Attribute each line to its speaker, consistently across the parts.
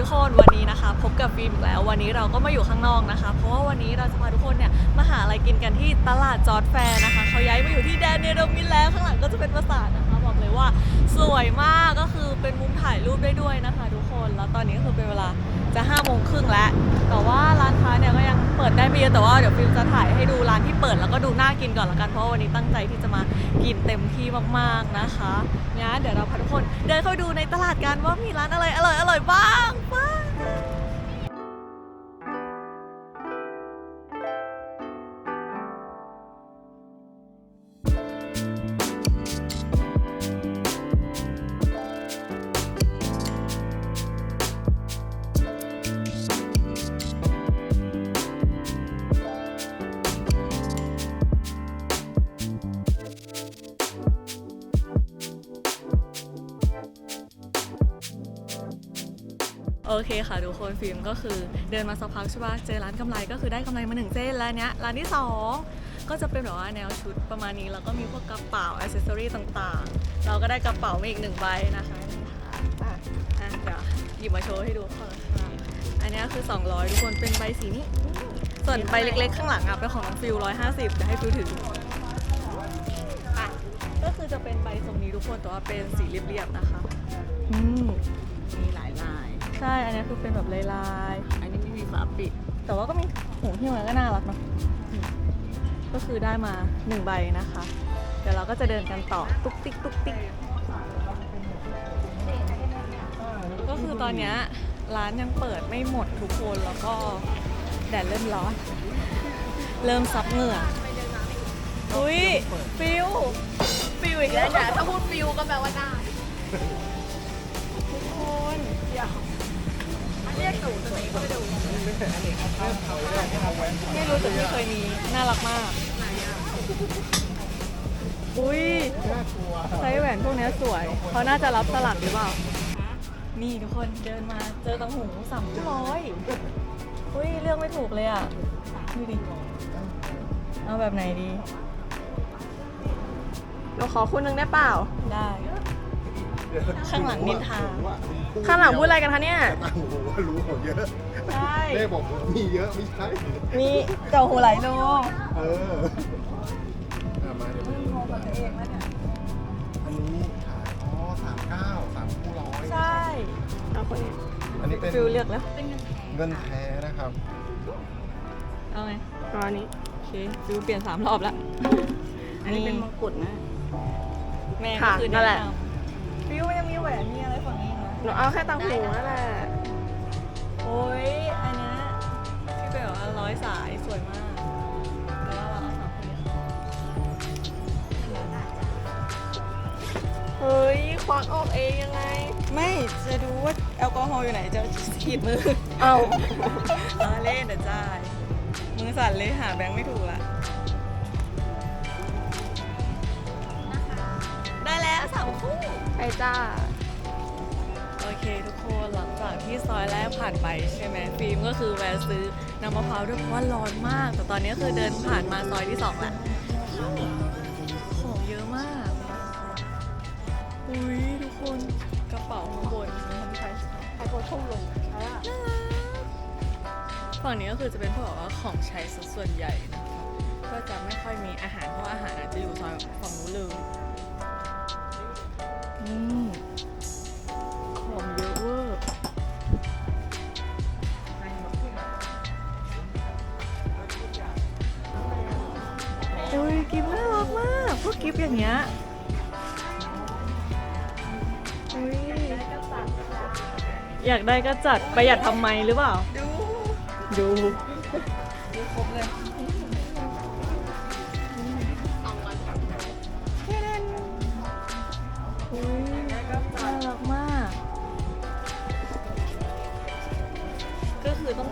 Speaker 1: ทุกคนวันนี้นะคะ พบกับฟิล์มอีกแล้ว วันนี้เราก็มาอยู่ข้างนอกนะคะ เพราะว่าวันนี้เราจะพาทุกคนเนี่ยมาหาอะไรกินกันที่ตลาดจอร์ดแฟร์นะคะเขาย้ายมาอยู่ที่แดนเนโรมินแล้วข้างหลังก็จะเป็นปราสาทนะคะ บอกเลยว่าสวยมากก็คือเป็นมุมถ่ายรูปได้ด้วยนะคะ ทุกคนแล้วตอนนี้ก็คือเป็นเวลา จะ5้าโมงครึ่งแล้ว แต่ว่าร้านค้าเนี่ยก็ยังเปิดได้ไม่เยอะแต่ว่าเดี๋ยวฟิลจะถ่ายให้ดูร้านที่เปิดแล้วก็ดูน่ากินก่อนละกันเพราะวันนี้ตั้งใจที่จะมากินเต็มที่มากๆนะคะงั้นเดี๋ยวเราพาทุกคนเดินเข้าดูในตลาดกันว่ามีร้านอะไรอร่อยอร่อยๆบ้างบ้าง โอเคค่ะทุกคนฟิล์มก็คือเดินมาสักพักใช่ปะเจอร้านกำไรก็คือได้กำไรมาหนึ่งเส้นแล้วเนี้ยร้านที่สองก็จะเป็นแบบว่าแนวชุดประมาณนี้แล้วก็มีพวกกระเป๋าอิเซอรี่ต่างๆ เราก็ได้กระเป๋ามาอีกหนึ่งใบนะคะนี่ค่ะอะเดี๋ยวหยิบมาโชว์ให้ดูค่ะอันนี้คือ 200 ทุกคนเป็นใบสีนี้ ส่วนใบเล็กๆ ข้างหลังอะเป็นของน้องฟิล150เดี๋ยวให้ฟิลถืออะก็คือจะเป็นใบทรงนี้ทุกคนแต่ว่าเป็นสีเรียบๆนะคะอืม
Speaker 2: มีหลาย
Speaker 1: ใช่ อันนี้คือเป็นแบบลาย
Speaker 2: อันนี้ไม่มีฝาปิด
Speaker 1: ๆแต่ว่าก็มีหูหิ้วมันก็น่ารักเนาะอืมก็คือได้มาหนึ่งใบนะคะ เดี๋ยวเราก็จะเดินกันต่อตุ๊กติ๊กตุ๊กติ๊ก ก็คือตอนเนี้ยร้านยังเปิดไม่หมดทุกคนแล้วก็แดดเริ่มร้อน เริ่มซับเหงื่อ อุ้ยฟิวฟิวอีกแล้ว
Speaker 2: แต่ถ้าพูดฟิวก็แปลว่าได้
Speaker 1: ทุกคน
Speaker 2: เรียกตู่ตัวเองก็ไปดู
Speaker 1: ไม่รู้แต่ไม่เคยมี น่ารักมาก อุ้ยไซส์แหวนพวกเนี้ยสวย เขาน่าจะรับสลัดหรือเปล่า นี่ทุกคนเดินมาเจอตังหูสามร้อยอุ้ยเลือกไม่ถูกเลยอะดูดิเอาแบบไหนดี
Speaker 2: เราขอคุณนึงได้เปล่า
Speaker 1: ได้ ข้างหลังนินทา
Speaker 2: ข้างหลังพูดอะไรกันคะเนี่ย
Speaker 3: ต่างหูว่ารู้ของเยอะ
Speaker 1: ใช่
Speaker 3: เล่บอกว่ามีเยอะไม่ใช่
Speaker 1: มีเจ้าหูไหลโล
Speaker 3: เอออะมาเดี๋ยวมาดูอันนี้ขายอ๋อสามเก้าสามคู่ร้อย
Speaker 1: ใช่
Speaker 2: เอาคนนี้
Speaker 3: อันนี้เป็น
Speaker 1: ฟิลเลือกแล้ว
Speaker 3: เงินแท้นะครับ
Speaker 1: เอาไง
Speaker 2: เอาอันนี้
Speaker 1: โอเคฟิลเปลี่ยนสามรอบแล้ว
Speaker 2: อันนี้เป็นมงกุฎนะ
Speaker 1: แม่ก็
Speaker 2: ค่ะ
Speaker 1: คือ
Speaker 2: นั่นแหละ
Speaker 1: แนะนำ ฟิวยังมีแหวนมีอะไรฝั่งนี้อีกนะ
Speaker 2: หนูเอาแค่ตังหูนั่นแหละ
Speaker 1: โอ้ยอันเนี้ยที่เป็นแบบว่าร้อยสายสวยมากแล้วเราเอาสองคนเนี้ย
Speaker 2: เฮ้ยควักออกเองยังไง
Speaker 1: ไม่จะดูว่าแอลกอฮอล์อยู่ไหนจะขีดมือ
Speaker 2: เอา
Speaker 1: เอาเล่นเดี๋ยวจ่ายมือสั่นเลยหาแบงค์ไม่ถูกละได้แล้วสามคู่
Speaker 2: ไปจ้า
Speaker 1: โอเคทุกคนหลังจากที่ซอยแรกผ่านไปใช่ไหมฟิล์มก็คือแวะซื้อน้ำมะพร้าวด้วยเพราะว่าร้อนมาก แต่ตอนนี้คือเดินผ่านมาซอยที่สองแล้วของเยอะมาก อุ้ยทุกคนกระเป๋าข้างบน
Speaker 2: ไอโฟนทุ่มลง
Speaker 1: น่ารักฝั่งนี้ก็คือจะเป็นพวกแบบว่าของใช้ซะส่วนใหญ่นะคะก็จะไม่ค่อยมีอาหารเพราะว่าอาหารอาจจะอยู่ซอยฝั่งนู้นเลยอื มของเยอะเวอร์อุ้ยกิฟน่ารักมาก พวกกิฟอย่างเงี้ยอุ้ยอยากได้ก็จัดประหยัดทำไมหรือเปล่า ดู ดู ดูครบเลย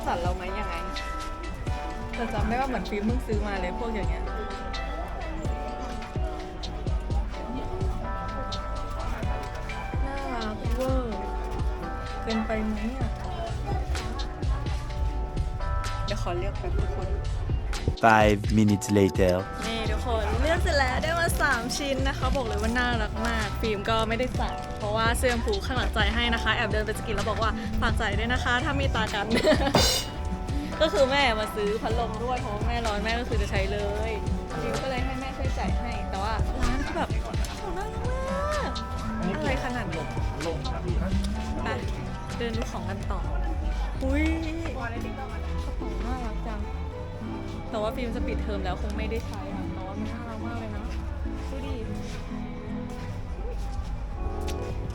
Speaker 1: ก็คือต้องจัดเราไหมยังไงแต่จำได้ว่าเหมือนฟิล์มเพิ่งซื้อมาเลยพวกอย่างเงี้ยน่ารักเวอร์เกินไปไหมอะเดี๋ยวขอเลือกแป๊บทุกคน
Speaker 4: Five minutes later.
Speaker 1: นี่ทุกคนเลือกเสร็จแล้วได้มา 3 ชิ้นนะคะ บอกเลยว่าน่ารักมาก ฟิล์มก็ไม่ได้สั่งเพราะ ว่าเสื้อผูข้างหลังใจให้นะคะ แอบเดินไปสกินแล้วบอกว่าฝากใจด้วยนะคะ ถ้ามีตากัน ก็คือแม่มาซื้อพัดลมด้วยเพราะแม่ร้อนแม่ก็คือจะใช้เลยฟิลก็เลยให้แม่ช่วยจ่ายให้ แต่ว่าร้านคือแบบโอ้น่ารักมากอะไรขนาดนี้ไปเดินดูของกันต่ออุ้ยกระเป๋าน่ารักจังแต่ว่าฟิล์มจะปิดเทอมแล้วคงไม่ได้ใช้อะแต่ว่ามันน่ารักมากเลยนะ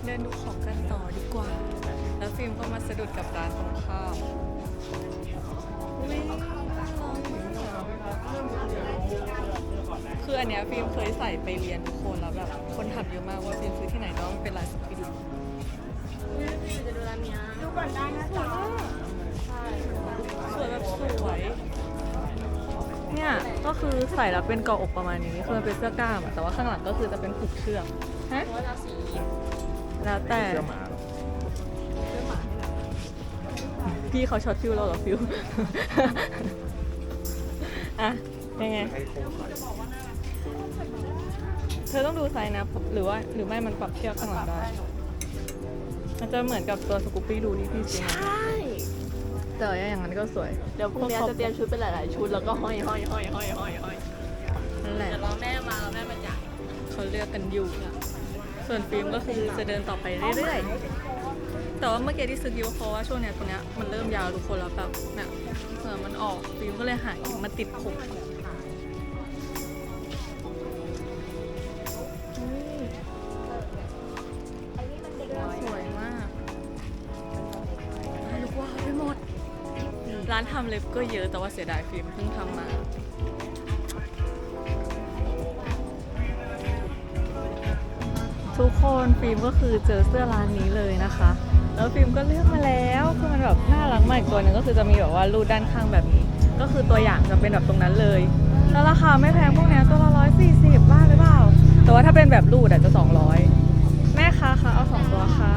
Speaker 1: เดินดูของกันต่อดีกว่า แล้วฟิล์มก็มาสะดุดกับร้านตรงข้ามอุ๊ยน่ารักคืออันเนี้ยฟิล์มเคยใส่ไปเรียนทุกคนแล้วแบบคนถามเยอะมากว่าฟิล์มซื้อที่ไหนแต่ว่ามันเป็นลายสกิน
Speaker 2: จะดูร้านเนี้ยดูก่อนได้นะ
Speaker 1: สวยมากสวยแบบสวยเนี่ยก็คือใส่แล้วเป็นเกาะอกประมาณนี้คือมันเป็นเสื้อกล้ามอะแต่ว่าข้างหลังก็คือจะเป็นผูกเชือกฮะ
Speaker 2: ว่าเราสี
Speaker 1: แล้วแต่พี่เขาช็อตฟิวเราเหรอฟิวอะยังไงเธอต้องดูไซส์นะ หรือว่าหรือไม่มันปรับเชือกข้างหลังได้ มันจะเหมือนกับตัวสกูปปี้ดูที่พี่ซื้อมา
Speaker 2: ใช่
Speaker 1: แต่อย่างนั้นก็สวย
Speaker 2: เดี๋ยวพรุ่งนี้จะเตรียมชุดเป็นหลายๆชุดแล้วก็ห้อยห้อยห้อยห้อยห้อยห้อย
Speaker 1: นั่นแหละ
Speaker 2: เดี๋ยวรอแม่มาแล้วแม่มาจ่าย
Speaker 1: เขาเลือกกันอยู่ ส่วนฟิล์มก็คือจะเดินต่อไปเรื่อยๆ แต่ว่าเมื่อกี้ที่ซื้อกิวเพราะว่าช่วงเนี้ยตรงเนี้ยมันเริ่มยาวทุกคนแล้วแบบเนี่ยเออมันออกฟิล์มก็เลยหาอีกมาติดผมสวยมากลุกวาไปหมด ร้านทำเล็บก็เยอะแต่ว่าเสียดายฟิล์มเพิ่งทำมา ทุกคนฟิล์มก็คือเจอเสื้อร้านนี้เลยนะคะ แล้วฟิล์มก็เลือกมาแล้วคือมันแบบน่ารักมากตัวหนึงก็คือจะมีแบบว่ารูดด้านข้างแบบนี้ ก็คือตัวอย่างจะเป็นแบบตรงนั้นเลยแล้วราคาไม่แพงพวกเนี้ยตัวละร้อยสี่สิบบ้าหรือเปล่า แต่ว่าถ้าเป็นแบบรูดอาจจะสองร้อยแม่ค้าคะเอาสองตัวค่ะ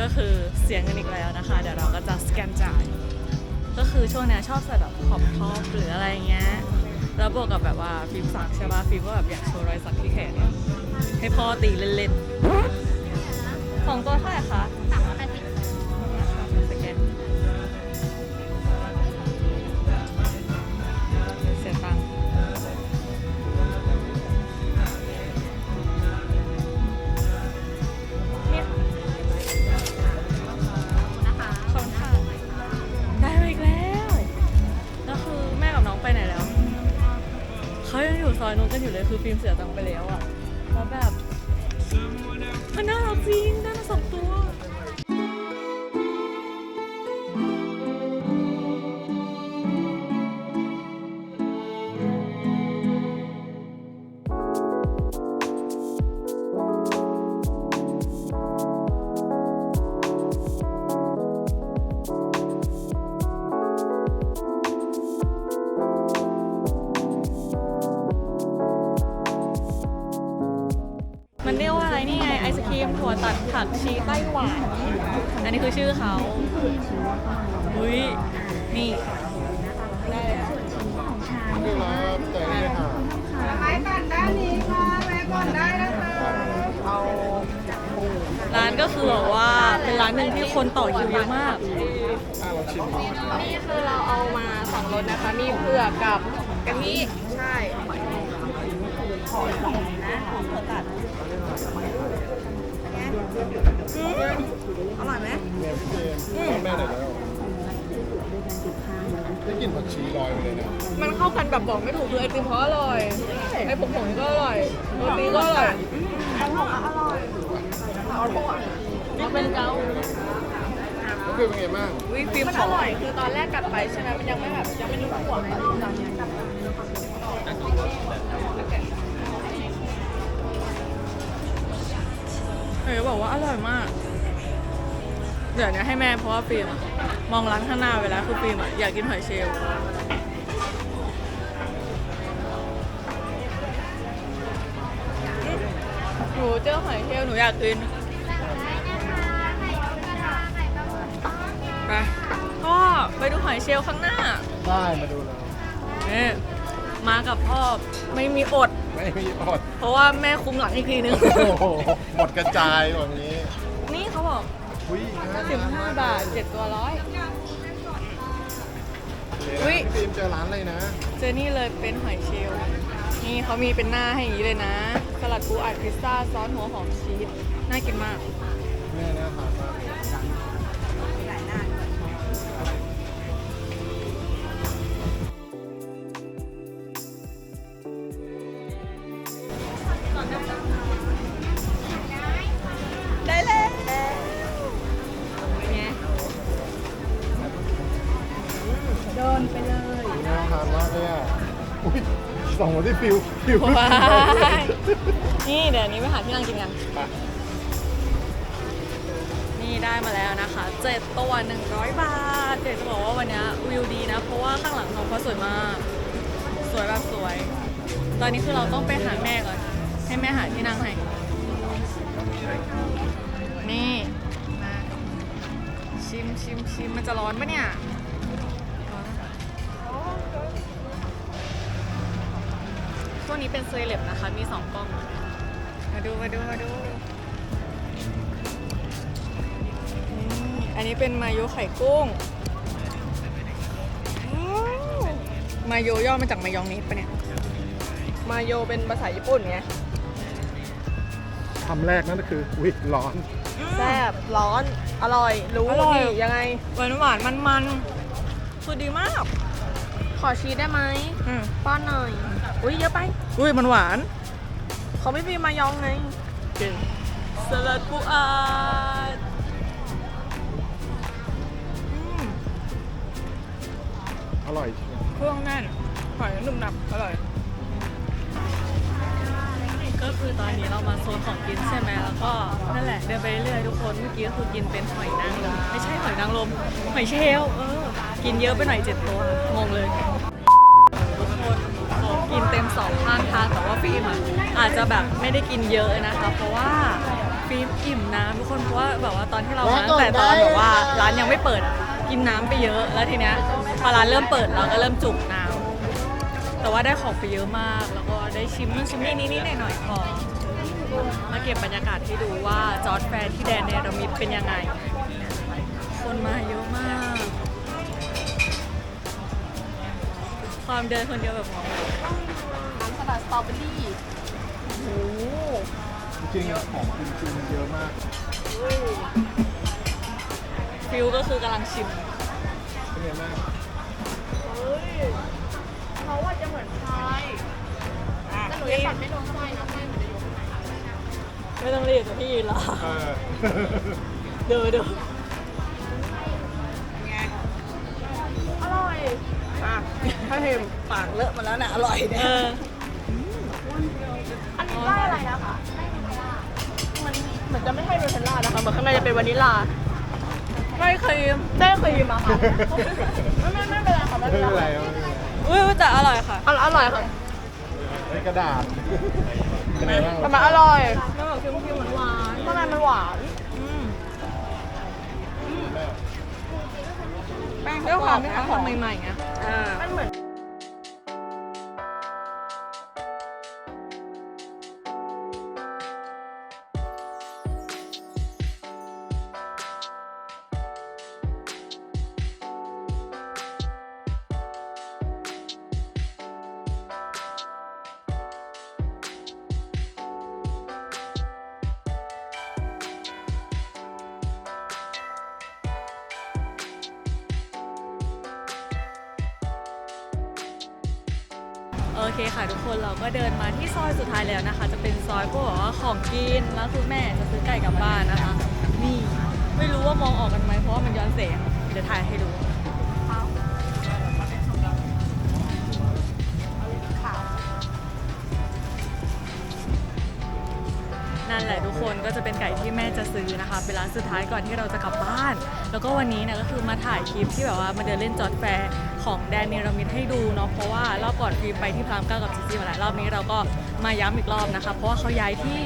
Speaker 1: ก็คือเสียเงินอีกแล้วนะคะ เดี๋ยวเราก็จะสแกนจ่าย ก็คือช่วงเนี้ยชอบใส่แบบขอบท็อปหรืออะไรเงี้ย แล้วบวกกับแบบว่าฟิล์มสักใช่ป่ะฟิล์มก็แบบอยากโชว์รอยสักที่แขนเนี่ยให้พ่อตีเล่นๆสองตัวเท่าไหร่คะ มันเรียกว่าอะไรนี่ไงไอศครีมถั่วตัดผักชีไต้หวันอันนี้คือชื่อเขาอุ้ยนี่ได้เลยอะ
Speaker 3: นี่ครับแต่นี่ค่ะ
Speaker 2: ไม้ก่อนด้านนี้ค่ะแม่ก่อนได้นะคะเอา
Speaker 1: ร้านก็คือแบบว่าเป็นร้านหนึ่งที่คนต่อคิวเยอะมาก
Speaker 2: นี่คือเราเอามาสองรสนะคะ มีเผือกกับกะทิใช่ อร่อยไหม
Speaker 3: เนี่พี่เจมส์แม่ไหนแล้วได้กลิ่นผักชีลอยมาเลยนะ
Speaker 2: มันเข้ากันแบบบอกไม่ถูกคือไอติมเขาอร่อยไอผงผงก็อร่อยโรตีก็อร่อยไอผงอร่อยอาผงอะมันเป็นเกา
Speaker 3: ก็คือเป็นไงบ้าง
Speaker 1: วิฟิล์ม
Speaker 2: มันอร่อยคือตอนแรกกัดไปใช่ไหมมันยังไม่แบบยังไม่รู้หัวไงตอนนี้ยกัดไป
Speaker 1: เฮ้ยบอกว่าอร่อยมาก เดี๋ยวเนี้ให้แม่เพราะว่าฟิล์มอะมองร้านข้างหน้าไปแล้วคือฟิล์มอะอยากกินหอยเชลล์หนูเจอหอยเชลล์หนูอยากกินไปก็ไปดูหอยเชลล์ข้างหน้า
Speaker 3: ได้มาดูแล้ว
Speaker 1: นี่ มากับพ่อไม่มีอด
Speaker 3: ไม่มีอด
Speaker 1: เพราะว่าแม่คุมหลังอีกทีนึง
Speaker 3: โอ้โหหมดกระจายแบบนี้
Speaker 1: นี่เขาบอก
Speaker 3: อุ้ยน่ทนมก
Speaker 1: 15บาท7ตัวร้อย อุ๊
Speaker 3: อุ้
Speaker 1: ย
Speaker 3: ยฟิล์มเจอร้านอะไรนะ
Speaker 1: เจอนี่เลยเป็นหอยเชลล์นี่เขามีเป็นหน้าให้อย่างนี้เลยนะ สลัดปูอัดพิซซ่าซอสหัวหอมชีสน่ากินมาก
Speaker 3: ส่องมาที่ฟิวฟิว
Speaker 1: ว้ายนี่เดี๋ยวนี้ไปหาที่นั่งกินกัน
Speaker 3: ไป
Speaker 1: นี่ได้มาแล้วนะคะเจ็ดตัว100 บาทเจ๊จะบอกว่าวันนี้วิวดีนะ เพราะว่าข้างหลังท้องฟ้าสวยมาก สวยแบบสวย ตอนนี้คือเราต้องไปหาแม่ก่อน ให้แม่หาที่นั่งให้ นี่มาชิมชิมชิมมันจะร้อนปะเนี่ยร้อนนะคะ ช่วงนี้เป็นเซเลบนะคะ มีสองกล้อง มาดูมาดูมาดูนี่อันนี้เป็นมาโยไข่กุ้งอ้าวมาโยย่อมาจากมายองเนสปะเนี่ย
Speaker 2: มาโยเป็นภาษาญี่ปุ่นไง
Speaker 3: คำแรกนั่นก็คืออุ้ยร้อน
Speaker 2: แซ่บร้อน อร่อย รู้
Speaker 1: อร่อย
Speaker 2: นี่ยังไง
Speaker 1: หวานหวานมันมันๆคือดีมาก
Speaker 2: ขอชีสได้ไหม
Speaker 1: อืม
Speaker 2: ป้อนหน่อยอุ้ ยเยอะไป
Speaker 1: อุ้ยมันหวาน
Speaker 2: เขาไม่มีมายองไง
Speaker 1: เก่งสลัดปูอัดอืม
Speaker 3: อร่อยเชียว
Speaker 1: เครื่องแน่นหอยนุ่มหนับอร่อย ก็คือตอนนี้เรามาโซนของกินใช่ไหมแล้วก็นั่นแหละเดินไปเรื่อยๆทุกคนเมื่อกี้ก็คือกินเป็นหอยนางรมไม่ใช่หอยนางรมหอยเชลล์เออ กินเยอะไปหน่อยเจ็ดตัวงงเลย เต็มสองข้างทางแต่ว่าฟิล์มอะอาจจะแบบไม่ได้กินเยอะนะคะเพราะว่าฟิล์มอิ่มน้ำทุกคนเพราะว่าแบบว่าตอนที่เรามาตั้งแต่ตอนแบบว่าร้านยังไม่เปิดอะกินน้ำไปเยอะแล้วทีเนี้ยพอร้านเริ่มเปิดเราก็เริ่มจุกน้ำแต่ว่าได้ของไปเยอะมาก แล้วก็ได้ชิมนู่นชิมนี่นิดๆหน่อยๆพอมาเก็บบรรยากาศให้ดูว่าจอร์ดแฟร์ที่แดนเนรมิตเป็นยังไง คนมาเยอะมาก ความเดินคนเดียวแบบมอง
Speaker 2: น้ำสลัดสตรอเบอรี่
Speaker 1: โอ้โห
Speaker 3: จริงๆของจริงๆเยอะมาก
Speaker 1: ฟิลก็คือกำลังชิม
Speaker 3: เป็นไงบ้าง
Speaker 2: เขาว่าจะเหมือนพายแต่หนูจะตัดไม่ลงไส้นะไส้มันจะยก
Speaker 1: ไม่ต้องรีบแต่พี่ยืนรอ
Speaker 3: เออ
Speaker 1: ดูดู
Speaker 2: อร่อย อะถ้าเห็ม
Speaker 1: ปากเลอะมาแล้วนะอร่อยเนี่ย
Speaker 2: อันนี้ไส้อะไรนะคะมันเหมือนจะไม่ใช่เนเทลล่านะคะเหมือนข้างในจะเป็นวานิลลา
Speaker 1: ไม่เคย
Speaker 2: ไส้ครีมอะค่ะไม่ไม่ไม่เป็นไรค่ะไม่
Speaker 3: ไม่
Speaker 2: เป็น
Speaker 3: เป็น
Speaker 2: ไร
Speaker 3: ไรไม่เป็นไร
Speaker 1: อุ้ยแต่อร่อยค่ะ
Speaker 2: อร่อยอร่อยค่ะ
Speaker 3: ในกระดาษเป็นไงบ้าง
Speaker 2: แต่มันอร่อย
Speaker 1: แล้วแบบเค็มๆหวาน
Speaker 2: ข้างในมันหวาน
Speaker 1: ๆอืม
Speaker 2: แป้ง
Speaker 1: ด้วยความที่เขาทำใหม่ๆไง
Speaker 2: อ่า มันเหมือน
Speaker 1: โอเคค่ะทุกคนเราก็เดินมาที่ซอยสุดท้ายแล้วนะคะ จะเป็นซอยพวกแบบว่าของกินแล้วคือแม่จะซื้อไก่กลับบ้านนะคะ นี่ไม่รู้ว่ามองออกกันไหมเพราะว่ามันย้อนแสงเดี๋ยวถ่ายให้ดู ก็จะเป็นไก่ที่แม่จะซื้อนะคะเป็นร้านสุดท้ายก่อนที่เราจะกลับบ้าน แล้วก็วันนี้เนี่ยก็คือมาถ่ายคลิปที่แบบว่ามาเดินเล่นจอดแฟร์ของแดนเนรมิตให้ดูเนาะเพราะว่ารอบก่อนฟิล์มไปที่พรามเก้ากับจีจีมาหลายรอบนี้เราก็มาย้ำอีกรอบนะคะ เพราะว่าเขาย้ายที่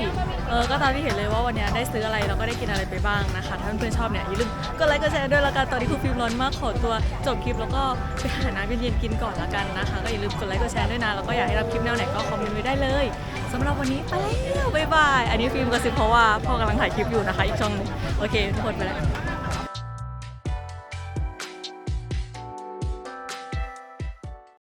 Speaker 1: เออก็ตามที่เห็นเลยว่าวันนี้ได้ซื้ออะไรแล้วก็ได้กินอะไรไปบ้างนะคะ ถ้าเพื่อนๆชอบเนี่ยอย่าลืมกดไลค์กดแชร์ด้วยละกันตอนนี้คือฟิล์มร้อนมากขอตัวจบคลิปแล้วก็ไปหาน้ำเย็นๆกินก่อนละกันนะคะ ก็อย่าลืมกดไลค์กดแชร์ด้วยนะแล้วก็อยากให้รับคลิปแนวไหนก็คอมเมนต์ไว้ได้เลย สำหรับวันนี้ไปแล้วบ๊ายบาย อันนี้ฟิล์มกระซิบเพราะว่าพ่อกำลังถ่ายคลิปอยู่นะคะ อีกช่องหนึงโอเค ทุกคนไปแล้ว